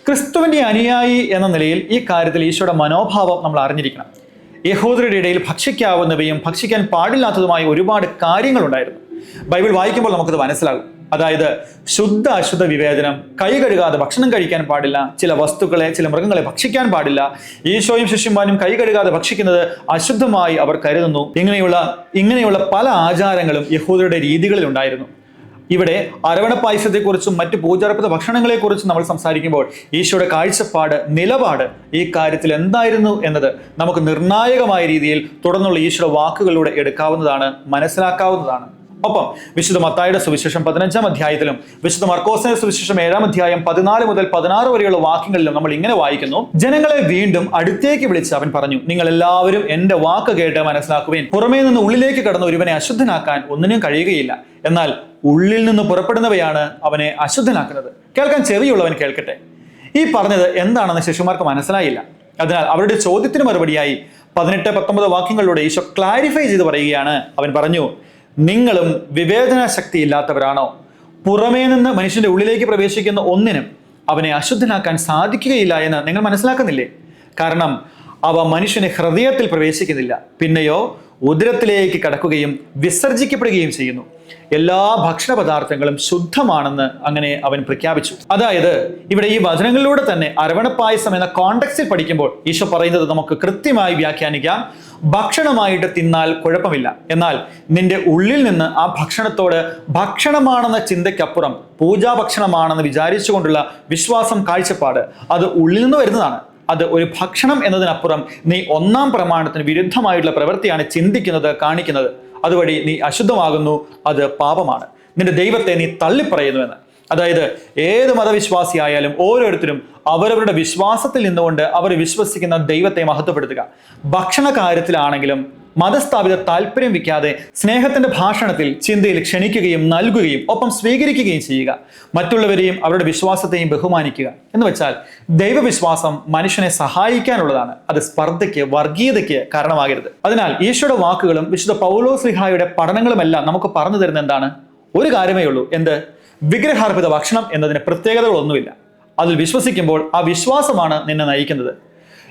ക്രിസ്തുവിന്റെ അനുയായി എന്ന നിലയിൽ ഈ കാര്യത്തിൽ ഈശോയുടെ മനോഭാവം നമ്മൾ അറിഞ്ഞിരിക്കണം. യഹൂദരുടെ ഇടയിൽ ഭക്ഷിക്കാവുന്നവയും ഭക്ഷിക്കാൻ പാടില്ലാത്തതുമായ ഒരുപാട് കാര്യങ്ങളുണ്ടായിരുന്നു. ബൈബിൾ വായിക്കുമ്പോൾ നമുക്കത് മനസ്സിലാകും. അതായത് ശുദ്ധ അശുദ്ധ വിവേചനം കൈ കഴുകാതെ ഭക്ഷണം കഴിക്കാൻ പാടില്ല ചില വസ്തുക്കളെ ചില മൃഗങ്ങളെ ഭക്ഷിക്കാൻ പാടില്ല ഈശോയും ശിഷ്യന്മാരും കൈ കഴുകാതെ ഭക്ഷിക്കുന്നത് അശുദ്ധമായി അവർ കരുതുന്നു. ഇങ്ങനെയുള്ള ഇങ്ങനെയുള്ള പല ആചാരങ്ങളും യഹൂദരുടെ രീതികളിൽ ഉണ്ടായിരുന്നു ഇവിടെ അരവണ പായസത്തെക്കുറിച്ചും മറ്റ് പൂജാർപ്പിത ഭക്ഷണങ്ങളെക്കുറിച്ചും നമ്മൾ സംസാരിക്കുമ്പോൾ ഈശോയുടെ കാഴ്ചപ്പാട് നിലപാട് ഈ കാര്യത്തിൽ എന്തായിരുന്നു എന്നത് നമുക്ക് നിർണായകമായ രീതിയിൽ തുടർന്നുള്ള ഈശോയുടെ വാക്കുകളിലൂടെ എടുക്കാവുന്നതാണ് മനസ്സിലാക്കാവുന്നതാണ്. ഒപ്പം വിശുദ്ധ മത്തായുടെ സുവിശേഷം പതിനഞ്ചാം അധ്യായത്തിലും വിശുദ്ധ മർക്കോസിന്റെ സുവിശേഷം ഏഴാം അധ്യായം പതിനാല് മുതൽ പതിനാറ് വരെയുള്ള വാക്യങ്ങളിലും നമ്മൾ ഇങ്ങനെ വായിക്കുന്നു. ജനങ്ങളെ വീണ്ടും അടുത്തേക്ക് വിളിച്ച് അവൻ പറഞ്ഞു നിങ്ങൾ എല്ലാവരും എന്റെ വാക്ക് കേട്ട് മനസ്സിലാക്കുവേൻ. പുറമേ നിന്ന് ഉള്ളിലേക്ക് കടന്ന് ഒരുവനെ അശുദ്ധനാക്കാൻ ഒന്നിനും കഴിയുകയില്ല. എന്നാൽ ഉള്ളിൽ നിന്ന് പുറപ്പെടുന്നവയാണ് അവനെ അശുദ്ധനാക്കുന്നത്. കേൾക്കാൻ ചെവിയുള്ളവൻ കേൾക്കട്ടെ. ഈ പറഞ്ഞത് എന്താണെന്ന് ശിശുമാർക്ക് മനസ്സിലായില്ല. അതിനാൽ അവരുടെ ചോദ്യത്തിന് മറുപടിയായി പതിനെട്ട് പത്തൊമ്പത് വാക്യങ്ങളിലൂടെ ഈശോ ക്ലാരിഫൈ ചെയ്ത് പറയുകയാണ്. അവൻ പറഞ്ഞു നിങ്ങളും വിവേചന ശക്തി ഇല്ലാത്തവരാണോ പുറമേ നിന്ന് മനുഷ്യന്റെ ഉള്ളിലേക്ക് പ്രവേശിക്കുന്ന ഒന്നിനും അവനെ അശുദ്ധനാക്കാൻ സാധിക്കുകയില്ല എന്ന് നിങ്ങൾ മനസ്സിലാക്കുന്നില്ലേ? കാരണം അവ മനുഷ്യനെ ഹൃദയത്തിൽ പ്രവേശിക്കുന്നില്ല. പിന്നെയോ ഉദരത്തിലേക്ക് കടക്കുകയും വിസർജിക്കപ്പെടുകയും ചെയ്യുന്നു. എല്ലാ ഭക്ഷണ പദാർത്ഥങ്ങളും ശുദ്ധമാണെന്ന് അങ്ങനെ അവൻ പ്രഖ്യാപിച്ചു. അതായത് ഇവിടെ ഈ വചനങ്ങളിലൂടെ തന്നെ അരവണപ്പായസം എന്ന കോണ്ടക്സിൽ പഠിക്കുമ്പോൾ ഈശോ പറയുന്നത് നമുക്ക് കൃത്യമായി വ്യാഖ്യാനിക്കാം. ഭക്ഷണമായിട്ട് തിന്നാൽ കുഴപ്പമില്ല. എന്നാൽ നിന്റെ ഉള്ളിൽ നിന്ന് ആ ഭക്ഷണത്തോട് ഭക്ഷണമാണെന്ന ചിന്തയ്ക്കപ്പുറം പൂജാഭക്ഷണമാണെന്ന് വിചാരിച്ചുകൊണ്ടുള്ള വിശ്വാസം കാഴ്ചപ്പാട് അത് ഉള്ളിൽ നിന്ന് വരുന്നതാണ്. അത് ഒരു ഭക്ഷണം എന്നതിനപ്പുറം നീ ഒന്നാം പ്രമാണത്തിന് വിരുദ്ധമായിട്ടുള്ള പ്രവൃത്തിയാണ് ചിന്തിക്കുന്നത് കാണിക്കുന്നത്. അതുവഴി നീ അശുദ്ധമാകുന്നു അത് പാപമാണ്. നിന്റെ ദൈവത്തെ നീ തള്ളിപ്പറയുന്നുവെന്ന്. അതായത് ഏത് മതവിശ്വാസിയായാലും ഓരോരുത്തരും അവരവരുടെ വിശ്വാസത്തിൽ നിന്നുകൊണ്ട് അവർ വിശ്വസിക്കുന്ന ദൈവത്തെ മഹത്വപ്പെടുത്തുക. ഭക്ഷണ കാര്യത്തിലാണെങ്കിലും മതസ്ഥാപിത താല്പര്യം വയ്ക്കാതെ സ്നേഹത്തിന്റെ ഭാഷണത്തിൽ ചിന്തയിൽ ക്ഷണിക്കുകയും നൽകുകയും ഒപ്പം സ്വീകരിക്കുകയും ചെയ്യുക. മറ്റുള്ളവരെയും അവരുടെ വിശ്വാസത്തെയും ബഹുമാനിക്കുക. എന്ന് വെച്ചാൽ ദൈവവിശ്വാസം മനുഷ്യനെ സഹായിക്കാനുള്ളതാണ്. അത് സ്പർദ്ധയ്ക്ക് വർഗീയതയ്ക്ക് കാരണമാകരുത്. അതിനാൽ ഈശോയുടെ വാക്കുകളും വിശുദ്ധ പൗലോ സ്ലിഹായുടെ പഠനങ്ങളുമെല്ലാം നമുക്ക് പറഞ്ഞു തരുന്ന എന്താണ്? ഒരു കാര്യമേ ഉള്ളൂ. എന്ത്? വിഗ്രഹാർപ്പിത ഭക്ഷണം എന്നതിന് പ്രത്യേകതകളൊന്നുമില്ല. അതിൽ വിശ്വസിക്കുമ്പോൾ ആ വിശ്വാസമാണ് നിന്നെ നയിക്കുന്നത്.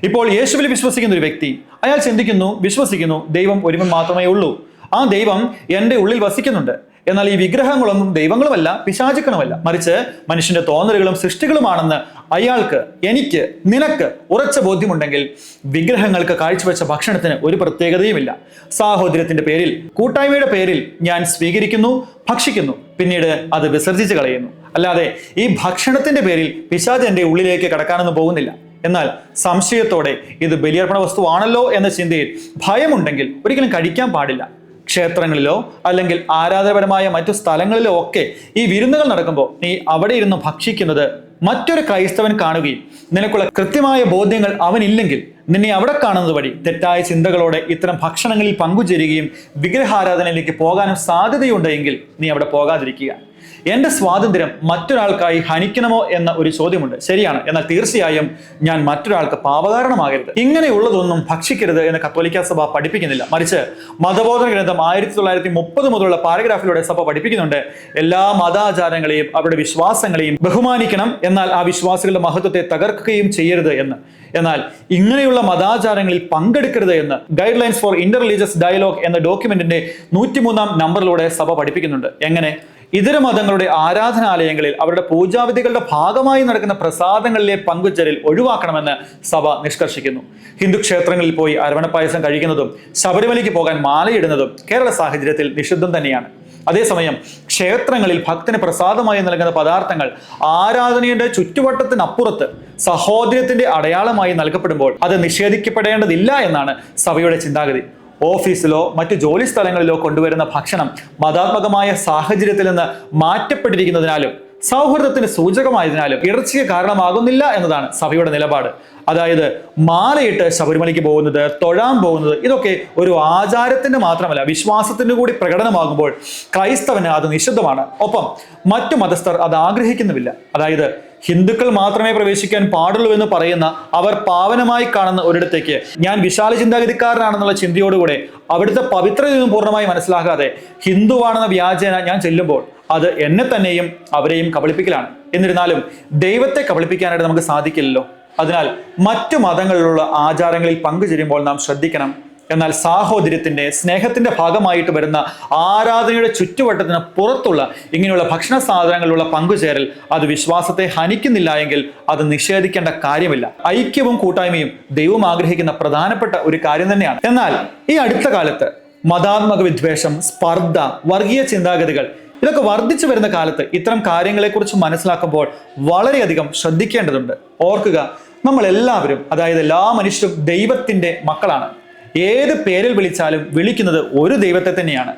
ഇപ്പോൾ യേശുവിൽ വിശ്വസിക്കുന്ന ഒരു വ്യക്തി അയാൾ ചിന്തിക്കുന്നു വിശ്വസിക്കുന്നു ദൈവം ഒരുവൻ മാത്രമേ ഉള്ളൂ. ആ ദൈവം എന്റെ ഉള്ളിൽ വസിക്കുന്നുണ്ട്. എന്നാൽ ഈ വിഗ്രഹങ്ങളൊന്നും ദൈവങ്ങളുമല്ല പിശാചുക്കളുമല്ല മറിച്ച് മനുഷ്യന്റെ തോന്നലുകളും സൃഷ്ടികളുമാണെന്ന് അയാൾക്ക് എനിക്ക് നിനക്ക് ഉറച്ച ബോധ്യമുണ്ടെങ്കിൽ വിഗ്രഹങ്ങൾക്ക് കാഴ്ചവെച്ച ഭക്ഷണത്തിന് ഒരു പ്രത്യേകതയുമില്ല. സാഹോദര്യത്തിന്റെ പേരിൽ കൂട്ടായ്മയുടെ പേരിൽ ഞാൻ സ്വീകരിക്കുന്നു ഭക്ഷിക്കുന്നു. പിന്നീട് അത് വിസർജിച്ച് കളയുന്നു. അല്ലാതെ ഈ ഭക്ഷണത്തിന്റെ പേരിൽ പിശാജ് എന്റെ ഉള്ളിലേക്ക് കടക്കാനൊന്നും പോകുന്നില്ല. എന്നാൽ സംശയത്തോടെ ഇത് ബലിയർപ്പണ വസ്തുവാണല്ലോ എന്ന ചിന്തയിൽ ഭയമുണ്ടെങ്കിൽ ഒരിക്കലും കഴിക്കാൻ പാടില്ല. ക്ഷേത്രങ്ങളിലോ അല്ലെങ്കിൽ ആരാധനപരമായ മറ്റു സ്ഥലങ്ങളിലോ ഒക്കെ ഈ വിരുന്നുകൾ നടക്കുമ്പോൾ നീ അവിടെ ഇരുന്ന് ഭക്ഷിക്കുന്നത് മറ്റൊരു ക്രൈസ്തവൻ കാണുകയും നിനക്കുള്ള കൃത്യമായ ബോധ്യങ്ങൾ അവനില്ലെങ്കിൽ നിന്നെ അവിടെ കാണുന്നത് വഴി തെറ്റായ ചിന്തകളോടെ ഇത്തരം ഭക്ഷണങ്ങളിൽ പങ്കുചേരുകയും വിഗ്രഹാരാധനയിലേക്ക് പോകാനും സാധ്യതയുണ്ടെങ്കിൽ നീ അവിടെ പോകാതിരിക്കുക. എന്റെ സ്വാതന്ത്ര്യം മറ്റൊരാൾക്കായി ഹനിക്കണമോ എന്ന ഒരു ചോദ്യമുണ്ട്. ശരിയാണ്. എന്നാൽ തീർച്ചയായും ഞാൻ മറ്റൊരാൾക്ക് പാപകാരണമാകരുത് ഇങ്ങനെയുള്ളതൊന്നും ഭക്ഷിക്കരുത് എന്ന് കത്തോലിക്ക സഭ പഠിപ്പിക്കുന്നില്ല. മറിച്ച് മതബോധന ഗ്രന്ഥം ആയിരത്തി തൊള്ളായിരത്തി മുപ്പത് മുതലുള്ള പാരഗ്രാഫിലൂടെ സഭ പഠിപ്പിക്കുന്നുണ്ട്. എല്ലാ മതാചാരങ്ങളെയും അവരുടെ വിശ്വാസങ്ങളെയും ബഹുമാനിക്കണം. എന്നാൽ ആ വിശ്വാസികളുടെ മഹത്വത്തെ തകർക്കുകയും ചെയ്യരുത് എന്ന്. എന്നാൽ ഇങ്ങനെയുള്ള മതാചാരങ്ങളിൽ പങ്കെടുക്കരുത് എന്ന് guidelines for inter religious dialogue എന്ന ഡോക്യുമെന്റിന്റെ നൂറ്റിമൂന്നാം നമ്പറിലൂടെ സഭ പഠിപ്പിക്കുന്നുണ്ട്. എങ്ങനെ? ഇതര മതങ്ങളുടെ ആരാധനാലയങ്ങളിൽ അവരുടെ പൂജാവിധികളുടെ ഭാഗമായി നടക്കുന്ന പ്രസാദങ്ങളിലെ പങ്കുചേരൽ ഒഴിവാക്കണമെന്ന് സഭ നിഷ്കർഷിക്കുന്നു. ഹിന്ദു ക്ഷേത്രങ്ങളിൽ പോയി അരവണപ്പായസം കഴിക്കുന്നതും ശബരിമലയ്ക്ക് പോകാൻ മാലയിടുന്നതും കേരള സാഹചര്യത്തിൽ നിഷിദ്ധം തന്നെയാണ്. അതേസമയം ക്ഷേത്രങ്ങളിൽ ഭക്തന് പ്രസാദമായി നൽകുന്ന പദാർത്ഥങ്ങൾ ആരാധനയുടെ ചുറ്റുവട്ടത്തിനപ്പുറത്ത് സഹോദര്യത്തിന്റെ അടയാളമായി നൽകപ്പെടുമ്പോൾ അത് നിഷേധിക്കപ്പെടേണ്ടതില്ല എന്നാണ് സഭയുടെ ചിന്താഗതി. ഓഫീസിലോ മറ്റു ജോലി സ്ഥലങ്ങളിലോ കൊണ്ടുവരുന്ന ഭക്ഷണം മതാത്മകമായ സാഹചര്യത്തിൽ നിന്ന് മാറ്റപ്പെട്ടിരിക്കുന്നതിനാലും സൗഹൃദത്തിന് സൂചകമായതിനാലും ഇടർച്ചയ്ക്ക് കാരണമാകുന്നില്ല എന്നതാണ് സഭയുടെ നിലപാട്. അതായത് മാലയിട്ട് ശബരിമലയ്ക്ക് പോകുന്നത് തൊഴാൻ പോകുന്നത് ഇതൊക്കെ ഒരു ആചാരത്തിന്റെ മാത്രമല്ല വിശ്വാസത്തിന്റെ കൂടി പ്രകടനമാകുമ്പോൾ ക്രൈസ്തവന് അത് നിഷിദ്ധമാണ്. ഒപ്പം മറ്റു മതസ്ഥർ അത് ആഗ്രഹിക്കുന്നുമില്ല. അതായത് ഹിന്ദുക്കൾ മാത്രമേ പ്രവേശിക്കാൻ പാടുള്ളൂ എന്ന് പറയുന്ന അവർ പാവനമായി കാണുന്ന ഒരിടത്തേക്ക് ഞാൻ വിശാല ചിന്താഗതിക്കാരനാണെന്നുള്ള ചിന്തയോടുകൂടെ അവിടുത്തെ പവിത്രതയൊന്നും പൂർണമായി മനസ്സിലാക്കാതെ ഹിന്ദുവാണെന്ന വ്യാജേന ഞാൻ ചെല്ലുമ്പോൾ അത് എന്നെ തന്നെയും അവരെയും കബളിപ്പിക്കലാണ്. എന്നിരുന്നാലും ദൈവത്തെ കബളിപ്പിക്കാനായിട്ട് നമുക്ക് സാധിക്കില്ലല്ലോ. അതിനാൽ മറ്റു മതങ്ങളിലുള്ള ആചാരങ്ങളിൽ പങ്കുചേരുമ്പോൾ നാം ശ്രദ്ധിക്കണം. എന്നാൽ സാഹോദര്യത്തിന്റെ സ്നേഹത്തിന്റെ ഭാഗമായിട്ട് വരുന്ന ആരാധനയുടെ ചുറ്റുവട്ടത്തിന് പുറത്തുള്ള ഇങ്ങനെയുള്ള ഭക്ഷണ സാധനങ്ങളിലുള്ള പങ്കുചേരൽ അത് വിശ്വാസത്തെ ഹനിക്കുന്നില്ല എങ്കിൽ അത് നിഷേധിക്കേണ്ട കാര്യമില്ല. ഐക്യവും കൂട്ടായ്മയും ദൈവം ആഗ്രഹിക്കുന്ന പ്രധാനപ്പെട്ട ഒരു കാര്യം തന്നെയാണ്. എന്നാൽ ഈ അടുത്ത കാലത്ത് മതാത്മക വിദ്വേഷം സ്പർദ്ധ വർഗീയ ചിന്താഗതികൾ ഇതൊക്കെ വർദ്ധിച്ചു വരുന്ന കാലത്ത് ഇത്തരം കാര്യങ്ങളെക്കുറിച്ച് മനസ്സിലാക്കുമ്പോൾ വളരെയധികം ശ്രദ്ധിക്കേണ്ടതുണ്ട്. ഓർക്കുക നമ്മൾ എല്ലാവരും അതായത് എല്ലാ മനുഷ്യരും ദൈവത്തിന്റെ മക്കളാണ്. ഏത് പേരിൽ വിളിച്ചാലും വിളിക്കുന്നത് ഒരു ദൈവത്തെ തന്നെയാണ്.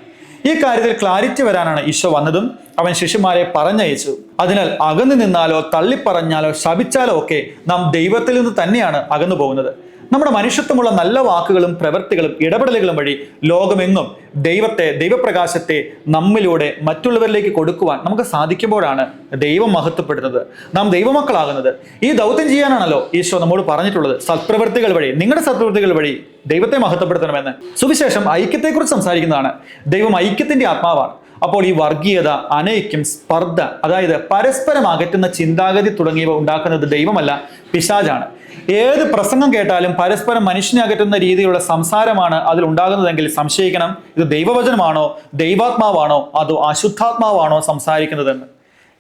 ഈ കാര്യത്തിൽ ക്ലാരിറ്റി വരാനാണ് ഈശോ വന്നതും അവൻ ശിഷ്യന്മാരെ പറഞ്ഞയച്ചു. അതിനാൽ അകന്നു നിന്നാലോ തള്ളിപ്പറഞ്ഞാലോ ശപിച്ചാലോ ഒക്കെ നാം ദൈവത്തിൽ നിന്ന് തന്നെയാണ് അകന്നു പോകുന്നത് നമ്മുടെ മനുഷ്യത്വമുള്ള നല്ല വാക്കുകളും പ്രവൃത്തികളും ഇടപെടലുകളും വഴി ലോകമെങ്ങും ദൈവത്തെ ദൈവപ്രകാശത്തെ നമ്മിലൂടെ മറ്റുള്ളവരിലേക്ക് കൊടുക്കുവാൻ നമുക്ക് സാധിക്കുമ്പോഴാണ് ദൈവം മഹത്വപ്പെടുന്നത്. നാം ദൈവമക്കളാകുന്നത്. ഈ ദൗത്യം ചെയ്യാനാണല്ലോ ഈശോ നമ്മോട് പറഞ്ഞിട്ടുള്ളത്. സത്പ്രവൃത്തികൾ വഴി നിങ്ങളുടെ സത്പ്രവൃത്തികൾ വഴി ദൈവത്തെ മഹത്വപ്പെടുത്തണമെന്ന്. സുവിശേഷം ഐക്യത്തെക്കുറിച്ച് സംസാരിക്കുന്നതാണ്. ദൈവം ഐക്യത്തിന്റെ ആത്മാവാണ്. അപ്പോൾ ഈ വർഗീയത അനൈക്യം സ്പർദ്ധ അതായത് പരസ്പരം അകറ്റുന്ന ചിന്താഗതി തുടങ്ങിയവ ഉണ്ടാക്കുന്നത് ദൈവമല്ല പിശാജാണ് ഏത് പ്രസംഗം കേട്ടാലും പരസ്പരം മനുഷ്യനെ അകറ്റുന്ന രീതിയിലുള്ള സംസാരമാണ് അതിൽ ഉണ്ടാകുന്നതെങ്കിൽ സംശയിക്കണം. ഇത് ദൈവവചനമാണോ ദൈവാത്മാവാണോ അതോ അശുദ്ധാത്മാവാണോ സംസാരിക്കുന്നതെന്ന്.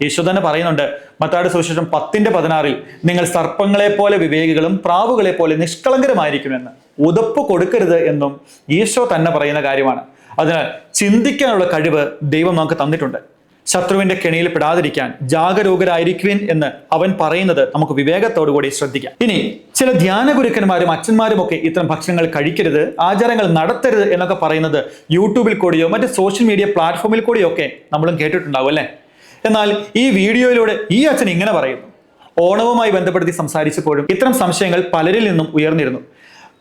യേശു തന്നെ പറയുന്നുണ്ട് മത്താട് സുവിശേഷം പത്തിന്റെ പതിനാറിൽ നിങ്ങൾ സർപ്പങ്ങളെ പോലെ വിവേകികളും പ്രാവുകളെ പോലെ നിഷ്കളങ്കരമായിരിക്കുമെന്ന്. ഉതപ്പ് കൊടുക്കരുത് എന്നും ഈശോ തന്നെ പറയുന്ന കാര്യമാണ്. അതിനാൽ ചിന്തിക്കാനുള്ള കഴിവ് ദൈവം നമുക്ക് തന്നിട്ടുണ്ട്. ശത്രുവിന്റെ കെണിയിൽ പെടാതിരിക്കാൻ ജാഗരൂകരായിരിക്കുവിൻ എന്ന് അവൻ പറയുന്നത് നമുക്ക് വിവേകത്തോടുകൂടി ശ്രദ്ധിക്കാം. ഇനി ചില ധ്യാന ഗുരുക്കന്മാരും അച്ഛന്മാരും ഒക്കെ ഇത്തരം ഭക്ഷണങ്ങൾ കഴിക്കരുത് ആചാരങ്ങൾ നടത്തരുത് എന്നൊക്കെ പറയുന്നത് യൂട്യൂബിൽ കൂടിയോ മറ്റ് സോഷ്യൽ മീഡിയ പ്ലാറ്റ്ഫോമിൽ കൂടിയോ ഒക്കെ നമ്മളും കേട്ടിട്ടുണ്ടാവും അല്ലേ? എന്നാൽ ഈ വീഡിയോയിലൂടെ ഈ അച്ഛൻ ഇങ്ങനെ പറയുന്നു. ഓണവുമായി ബന്ധപ്പെടുത്തി സംസാരിച്ചപ്പോഴും ഇത്തരം സംശയങ്ങൾ പലരിൽ നിന്നും ഉയർന്നിരുന്നു.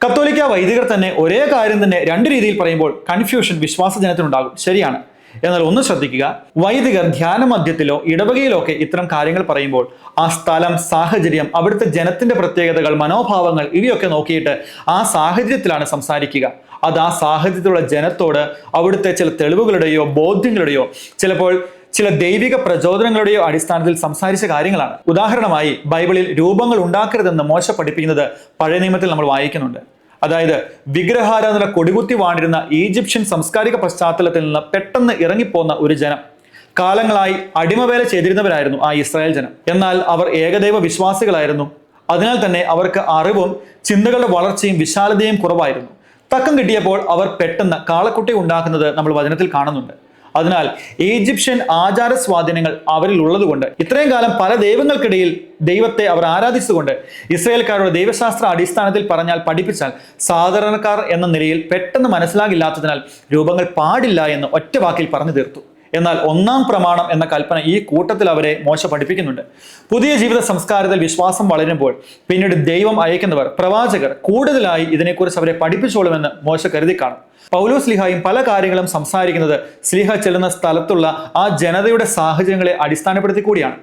കത്തോലിക്ക വൈദികർ തന്നെ ഒരേ കാര്യം തന്നെ രണ്ട് രീതിയിൽ പറയുമ്പോൾ കൺഫ്യൂഷൻ വിശ്വാസജനത്തിനുണ്ടാകും. ശരിയാണ്. എന്നാൽ ഒന്ന് ശ്രദ്ധിക്കുക. വൈദികർ ധ്യാന മധ്യത്തിലോ ഇടവകയിലോ ഒക്കെ ഇത്തരം കാര്യങ്ങൾ പറയുമ്പോൾ ആ സ്ഥലം സാഹചര്യം അവിടുത്തെ ജനത്തിന്റെ പ്രത്യേകതകൾ മനോഭാവങ്ങൾ ഇവയൊക്കെ നോക്കിയിട്ട് ആ സാഹചര്യത്തിലാണ് സംസാരിക്കുക. അത് ആ സാഹചര്യത്തിലുള്ള ജനത്തോട് അവിടുത്തെ ചില തെളിവുകളുടെയോ ബോധ്യങ്ങളുടെയോ ചിലപ്പോൾ ചില ദൈവിക പ്രചോദനങ്ങളുടെയോ അടിസ്ഥാനത്തിൽ സംസാരിച്ച കാര്യങ്ങളാണ്. ഉദാഹരണമായി ബൈബിളിൽ രൂപങ്ങൾ ഉണ്ടാക്കരുതെന്ന് മോശ പഠിപ്പിക്കുന്നത് പഴയ നിയമത്തിൽ നമ്മൾ വായിക്കുന്നുണ്ട്. അതായത് വിഗ്രഹാരാധന കൊടികുത്തി വാണിരുന്ന ഈജിപ്ഷ്യൻ സാംസ്കാരിക പശ്ചാത്തലത്തിൽ നിന്ന് പെട്ടെന്ന് ഇറങ്ങിപ്പോന്ന ഒരു ജനം. കാലങ്ങളായി അടിമവേല ചെയ്തിരുന്നവരായിരുന്നു ആ ഇസ്രായേൽ ജനം. എന്നാൽ അവർ ഏകദൈവ വിശ്വാസികളായിരുന്നു. അതിനാൽ തന്നെ അവർക്ക് അറിവും ചിന്തകളുടെ വളർച്ചയും വിശാലതയും കുറവായിരുന്നു. തക്കം കിട്ടിയപ്പോൾ അവർ പെട്ടെന്ന് കാളക്കുട്ടി ഉണ്ടാക്കുന്നത് നമ്മൾ വചനത്തിൽ കാണുന്നുണ്ട്. അതിനാൽ ഈജിപ്ഷ്യൻ ആചാര സ്വാധീനങ്ങൾ അവരിൽ ഉള്ളതുകൊണ്ട് ഇത്രയും കാലം പല ദൈവങ്ങൾക്കിടയിൽ ദൈവത്തെ അവർ ആരാധിച്ചുകൊണ്ട് ഇസ്രയേൽക്കാരുടെ ദൈവശാസ്ത്ര അടിസ്ഥാനത്തിൽ പറഞ്ഞാൽ പഠിപ്പിച്ചാൽ സാധാരണക്കാർ എന്ന നിലയിൽ പെട്ടെന്ന് മനസ്സിലാകില്ലാത്തതിനാൽ രൂപങ്ങൾ പാടില്ല എന്ന് ഒറ്റ വാക്കിൽ പറഞ്ഞു തീർത്തു. എന്നാൽ ഒന്നാം പ്രമാണം എന്ന കൽപ്പന ഈ കൂട്ടത്തിൽ അവരെ മോശ പഠിപ്പിക്കുന്നുണ്ട് പുതിയ ജീവിത സംസ്കാരത്തിൽ വിശ്വാസം വളരുമ്പോൾ പിന്നീട് ദൈവം അയക്കുന്നവർ പ്രവാചകർ കൂടുതലായി ഇതിനെക്കുറിച്ച് അവരെ പഠിപ്പിച്ചോളുമെന്ന് മോശ കരുതി കാണും. പൗലോ സ്ലിഹായും പല കാര്യങ്ങളും സംസാരിക്കുന്നത് സ്ലിഹ ചെല്ലുന്ന സ്ഥലത്തുള്ള ആ ജനതയുടെ സാഹചര്യങ്ങളെ അടിസ്ഥാനപ്പെടുത്തി കൂടിയാണ്.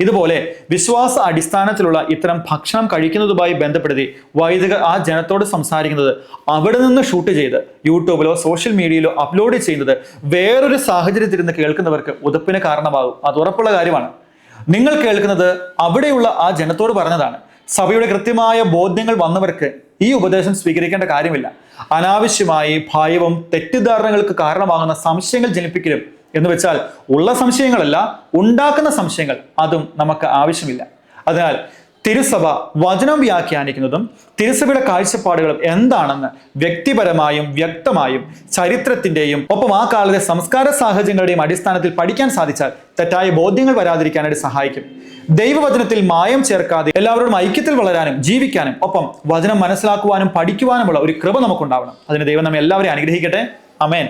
ഇതുപോലെ വിശ്വാസ അടിസ്ഥാനത്തിലുള്ള ഇത്തരം ഭക്ഷണം കഴിക്കുന്നതുമായി ബന്ധപ്പെടുത്തി വൈദികർ ആ ജനത്തോട് സംസാരിക്കുന്നത് അവിടെ നിന്ന് ഷൂട്ട് ചെയ്ത് യൂട്യൂബിലോ സോഷ്യൽ മീഡിയയിലോ അപ്ലോഡ് ചെയ്യുന്നത് വേറൊരു സാഹചര്യത്തിൽ നിന്ന് കേൾക്കുന്നവർക്ക് ഉതപ്പിന് കാരണമാകും. അത് ഉറപ്പുള്ള കാര്യമാണ്. നിങ്ങൾ കേൾക്കുന്നത് അവിടെയുള്ള ആ ജനത്തോട് പറഞ്ഞതാണ്. സഭയുടെ കൃത്യമായ ബോധ്യങ്ങൾ വന്നവർക്ക് ഈ ഉപദേശം സ്വീകരിക്കേണ്ട കാര്യമില്ല. അനാവശ്യമായി ഭയവും തെറ്റിദ്ധാരണകൾക്ക് കാരണമാകുന്ന സംശയങ്ങൾ ജനിപ്പിക്കലും എന്ന് വെച്ചാൽ ഉള്ള സംശയങ്ങളല്ല ഉണ്ടാക്കുന്ന സംശയങ്ങൾ അതും നമുക്ക് ആവശ്യമില്ല. അതിനാൽ തിരുസഭ വചനം വ്യാഖ്യാനിക്കുന്നതും തിരുസഭയുടെ കാഴ്ചപ്പാടുകളും എന്താണെന്ന് വ്യക്തിപരമായും വ്യക്തമായും ചരിത്രത്തിന്റെയും ഒപ്പം ആ കാലത്തെ സംസ്കാര സാഹചര്യങ്ങളുടെയും അടിസ്ഥാനത്തിൽ പഠിക്കാൻ സാധിച്ചാൽ തെറ്റായ ബോധ്യങ്ങൾ വരാതിരിക്കാനായിട്ട് സഹായിക്കും. ദൈവവചനത്തിൽ മായം ചേർക്കാതെ എല്ലാവരോടും ഐക്യത്തിൽ വളരാനും ജീവിക്കാനും ഒപ്പം വചനം മനസ്സിലാക്കുവാനും പഠിക്കുവാനുമുള്ള ഒരു കൃപ നമുക്കുണ്ടാവണം. അതിന് ദൈവം നമ്മെ എല്ലാവരെയും അനുഗ്രഹിക്കട്ടെ. അമേൻ